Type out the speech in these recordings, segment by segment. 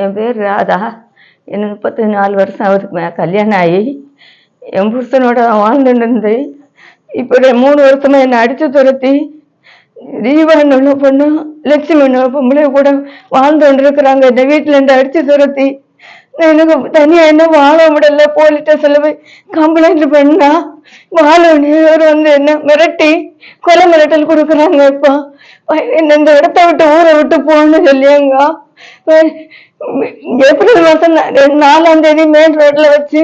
என் பேர் ராதா. எனக்கு முப்பத்தி நாலு வருஷம் அவருக்கு மே கல்யாணம் ஆகி. என் புருஷனோட வாழ்ந்துட்டு இருந்தேன். இப்போ மூணு வருஷமா என்னை அடிச்சு துரத்தி தீபாவளி உள்ள பொண்ணு லட்சுமி உள்ள பொம்பளை கூட வாழ்ந்து இருக்கிறாங்க இந்த வீட்டுல இருந்து அடிச்சு துரத்தி. எனக்கு தனியா என்ன வாழ விடல போலீஸ் ஸ்டேஷன்ல போய் கம்ப்ளைண்ட் பண்ணா வாழ வந்து என்ன மிரட்டி கொலை மிரட்டல் கொடுக்குறாங்க இப்போ. என்ன இந்த இடத்த விட்டு ஊரை விட்டு போகணும்னு சொல்லியாங்க ஏப்ரல் மாசம் ரெண்டு நாலாம் தேதி மெயின் ரோட்ல வச்சு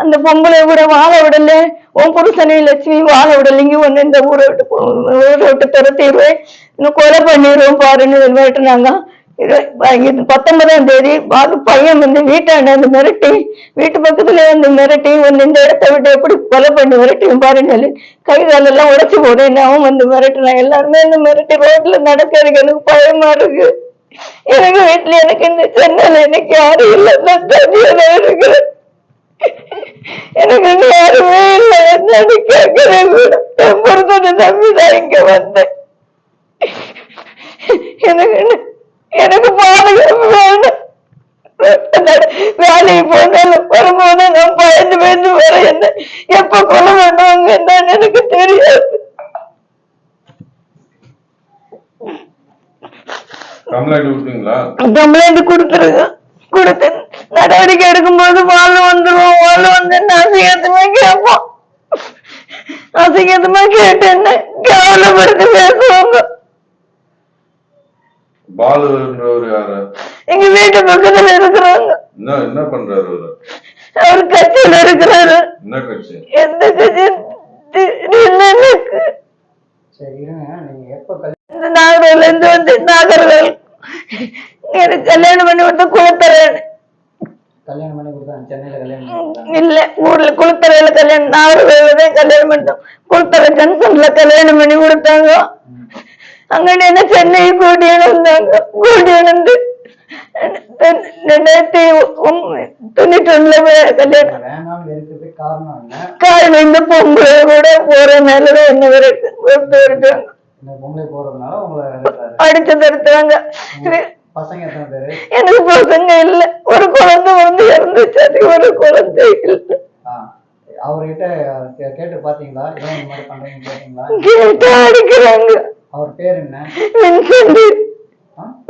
அந்த பொம்பளை கூட வாழ விடல. உன் புருஷனையும் லட்சுமி வாழ விடலைங்க ஒண்ணு இந்த ஊரை விட்டு ஊரை விட்டு துரத்திடுவேன். இன்னும் கொலை பண்ணிடுவோம் பாருன்னு மிரட்டினாங்க இது பத்தொன்பதாம் தேதி பாக்கு பையன் வந்து வீட்டாண்ட வந்து மிரட்டி வீட்டு பக்கத்துல வந்து மிரட்டி ஒன்னு இந்த இடத்த விட்டு எப்படி கொலை பண்ணி மிரட்டியும் பாருன்னு சொல்லி கை காலெல்லாம் உடைச்சு போடுறேன் அவன் வந்து மிரட்டினான் எல்லாருமே இந்த மிரட்டி ரோட்ல நடக்கிறதுக்கு எனக்கு பயமா இருக்கு. எனக்கு வீட்டுல எனக்கு இந்த சென்னையில எனக்கு யாரும் இல்லை. நான் தனியா இருக்கிறேன் எனக்கு இங்க யாருமே இல்லை. என்னன்னு கேட்கிறேன்? கூட என் பொருத்தனை நம்பிதான் இங்க வந்தேன். எனக்கு எனக்கு பாதுகாப்பு வேணும். வேலைக்கு போனாலும் வரும்போது நான் பயந்து பயந்து வர என்ன? எப்ப கொலை பண்ணுவாங்க என்னன்னு எனக்கு தெரியாது. கம்ப்ளைண்ட் கொடுத்தீங்களா? கம்ப்ளைண்ட் கொடுத்துருங்க கொடுத்து நடவடிக்கை எடுக்கும்போது வாழ் வந்துருவோம் வாழ் வந்து அசிங்கத்துமா கேட்போம் அசிங்கத்துமா கேட்டு என்ன கேவலப்படுத்தி பேசுவாங்க. பாலுன்றவர் யாரு? எங்க வீட்டு பக்கத்துல இருக்கிறாங்க. என்ன என்ன பண்றாரு அவரு? அவர் கட்சியில இருக்கிறாரு. என்ன கட்சி? எந்த கட்சி? நாகர்ல இருந்து வந்து நாகர்கள் எனக்கு கல்யாணம் பண்ணி விட்டு குளத்தரேன் கல்யாணம் பண்ணி கொடுத்தாங்க சென்னையில கல்யாணம் பண்ணி கொடுத்தாங்க இல்ல ஊர்ல குளத்தரையில கல்யாணம் நாகர்கோவில தான் கல்யாணம் பண்ணிட்டோம். குளத்தரை ஜங்ஷன்ல கல்யாணம் பண்ணி கொடுத்தாங்க. அங்க என்ன சென்னை கூட்டி இழந்தாங்க. கூட்டி இழந்து ரெண்டாயிரத்தி தொண்ணூற்றி ஒண்ணுல கல்யாணம். காரணம் இந்த பொம்பளை கூட போற மேலதான் என்ன வரைக்கும் அடிச்சு தடுத்தாங்க எனக்கு பசங்க இல்ல. ஒரு குழந்தை வந்து இறந்துச்சு அது ஒரு குழந்தை இல்ல. அவர்கிட்ட கேட்டு பாத்தீங்களா? ஏன் இந்த மாதிரி பண்றீங்கன்னு கேட்டீங்களா? கேட்டா அடிக்கிறாங்க. அவர் பேர் என்ன?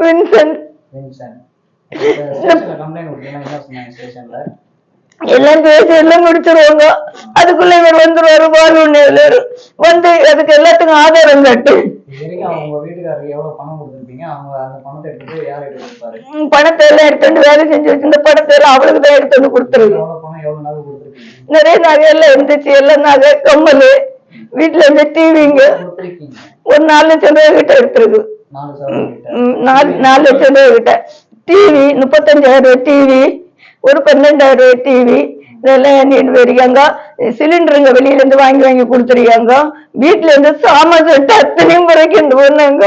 வின்சென்ட்? வின்சென்ட். கம்ப்ளைண்ட் கொடுத்தீங்கன்னா என்ன சொன்னாங்க? ஸ்டேஷன்ல எல்லாம் பேசி எல்லாம் முடிச்சிருவாங்க. அதுக்குள்ள இவர் வந்துருவாரு பாலு வந்து அதுக்கு எல்லாத்துக்கும் ஆதாரம் கட்டு. பணத்தை எடுத்துட்டு எல்லாம் எடுத்துட்டு வேலை செஞ்சு வச்சிருந்த பணத்தை எல்லாம் அவளுக்கு தான் எடுத்து வந்து கொடுத்துருங்க. எவ்வளவு பணம் எவ்வளவு நகை கொடுத்துருக்கீங்க? நிறைய நகை எல்லாம் இருந்துச்சு எல்லாம் நகை கம்மல். வீட்டுல இருந்த டிவிங்க ஒரு நாலு லட்சம் ரூபாய் கிட்ட எடுத்துருக்கு. நாலு நாலு லட்சம் ரூபாய் கிட்ட. டிவி முப்பத்தஞ்சாயிரம் ரூபாய் டிவி ஒரு பன்னெண்டாயிரம் ரூபாய் டிவி இதெல்லாம் எண்ணிட்டு சிலிண்டருங்க வெளியில இருந்து வாங்கி வாங்கி கொடுத்துருக்காங்க வீட்டுல இருந்து சாமான் செட்டு அத்தனையும் குறைக்கிட்டு போனாங்க.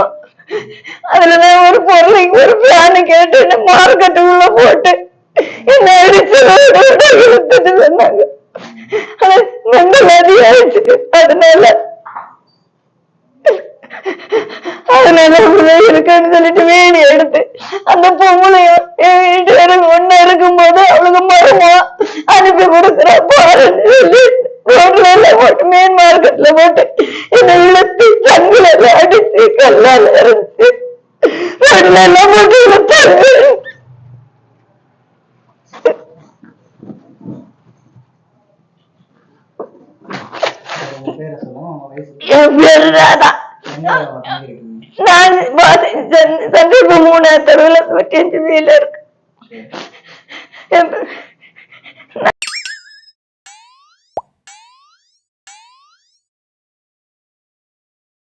அதுலதான் ஒரு பொருளைக்கு ஒரு பிளான் கேட்டு என்ன மார்க்கெட்டுக்குள்ள போட்டு என்ன அடிச்சு இழுத்துட்டு சொன்னாங்க ஆனா ஆயிடுச்சு. அதனால அதனால அப்படிதான் இருக்குன்னு சொல்லிட்டு வீடு எடுத்து அந்த பொம்பளைய என் வீட்டுக்காரங்க ஒண்ணு இருக்கும்போது அவளுக்கு மருமா அனுப்பி கொடுக்குற ரோட்ல எல்லாம் போட்டு மெயின் மார்க்கெட்ல போட்டு என்னை இழுத்து எல்லாம் அடிச்சு கல்லால இறந்துச்சு ரோட்ல எல்லாம் போட்டு இழுத்தாங்க என் பேரு ராதா. நான் பாதி- மூணு தெருவில் இருக்கு